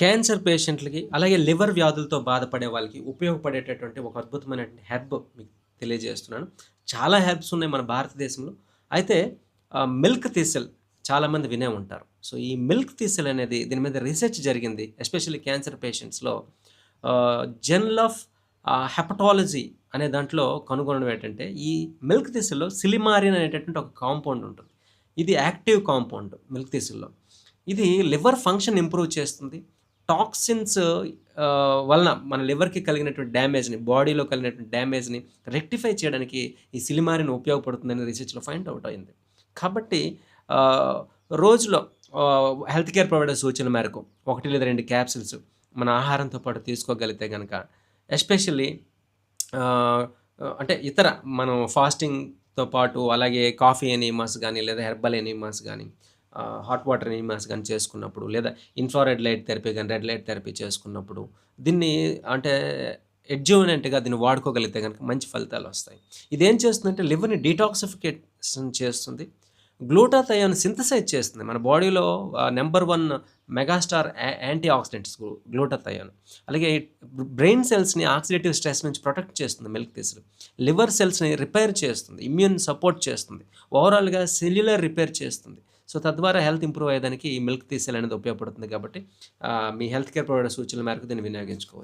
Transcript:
Cancer పేషెంట్లకి అలాగే liver వ్యాధులతో బాధపడే వాళ్ళకి ఉపయోగపడేటటువంటి ఒక అద్భుతమైనటువంటి హెర్బ్ మీకు తెలియజేస్తున్నాను. చాలా హెర్బ్స్ ఉన్నాయి మన భారతదేశంలో. అయితే మిల్క్ తీసెల్ చాలామంది వినే ఉంటారు. సో ఈ మిల్క్ తీసెల్ అనేది దీని మీద రీసెర్చ్ జరిగింది ఎస్పెషల్లీ క్యాన్సర్ పేషెంట్స్లో. జర్నల్ ఆఫ్ హెపటాలజీ అనే దాంట్లో కనుగొనడం ఏంటంటే ఈ మిల్క్ తీసెల్లో సిలిమారిన్ అనేటటువంటి ఒక కాంపౌండ్ ఉంటుంది. ఇది యాక్టివ్ కాంపౌండ్ మిల్క్ తీసెల్లో. ఇది లివర్ ఫంక్షన్ ఇంప్రూవ్ చేస్తుంది. టాక్సిన్స్ వలన మన లివర్కి కలిగినటువంటి డ్యామేజ్ని బాడీలో కలిగినటువంటి డ్యామేజ్ని రెక్టిఫై చేయడానికి ఈ సిలిమారిన్ ఉపయోగపడుతుందని రీసెర్చ్లో ఫైండ్ అవుట్ అయింది. కాబట్టి రోజులో హెల్త్ కేర్ ప్రొవైడర్ సూచనల మేరకు ఒకటి లేదా రెండు క్యాప్సిల్స్ మన ఆహారంతో పాటు తీసుకోగలిగితే కనుక ఎస్పెషల్లీ అంటే ఇతర మనం ఫాస్టింగ్తో పాటు అలాగే కాఫీ ఎనీమాస్ కానీ లేదా హెర్బల్ ఎనీమాస్ కానీ హాట్ వాటర్ ఎనిమాస్ కానీ చేసుకున్నప్పుడు లేదా ఇన్ఫ్రారెడ్ లైట్ థెరపీ కానీ రెడ్ లైట్ థెరపీ చేసుకున్నప్పుడు దీన్ని అంటే ఎడ్జోనెంట్గా దీన్ని వాడుకోగలిగితే కనుక మంచి ఫలితాలు వస్తాయి. ఇదేం చేస్తుందంటే లివర్ని డీటాక్సిఫికేషన్ చేస్తుంది. గ్లూటాథయాన్ సింథసైజ్ చేస్తుంది. మన బాడీలో number one megastar anti oxidants glutathione అలాగే బ్రెయిన్ సెల్స్ని ఆక్సిడేటివ్ స్ట్రెస్ నుంచి ప్రొటెక్ట్ చేస్తుంది మిల్క్ తీసులు లివర్ సెల్స్ని రిపేర్ చేస్తుంది. ఇమ్యూన్ సపోర్ట్ చేస్తుంది. ఓవరాల్గా సెల్యులర్ రిపేర్ చేస్తుంది. సో తద్వారా హెల్త్ ఇంప్రూవ్ అయ్యేదానికి ఈ మిల్క్ తీసేయాలనేది ఉపయోగపడుతుంది కాబట్టి మీ హెల్త్ కేర్ ప్రొవైడర్ సూచనల మేరకు దీన్ని వినియోగించుకోవచ్చు.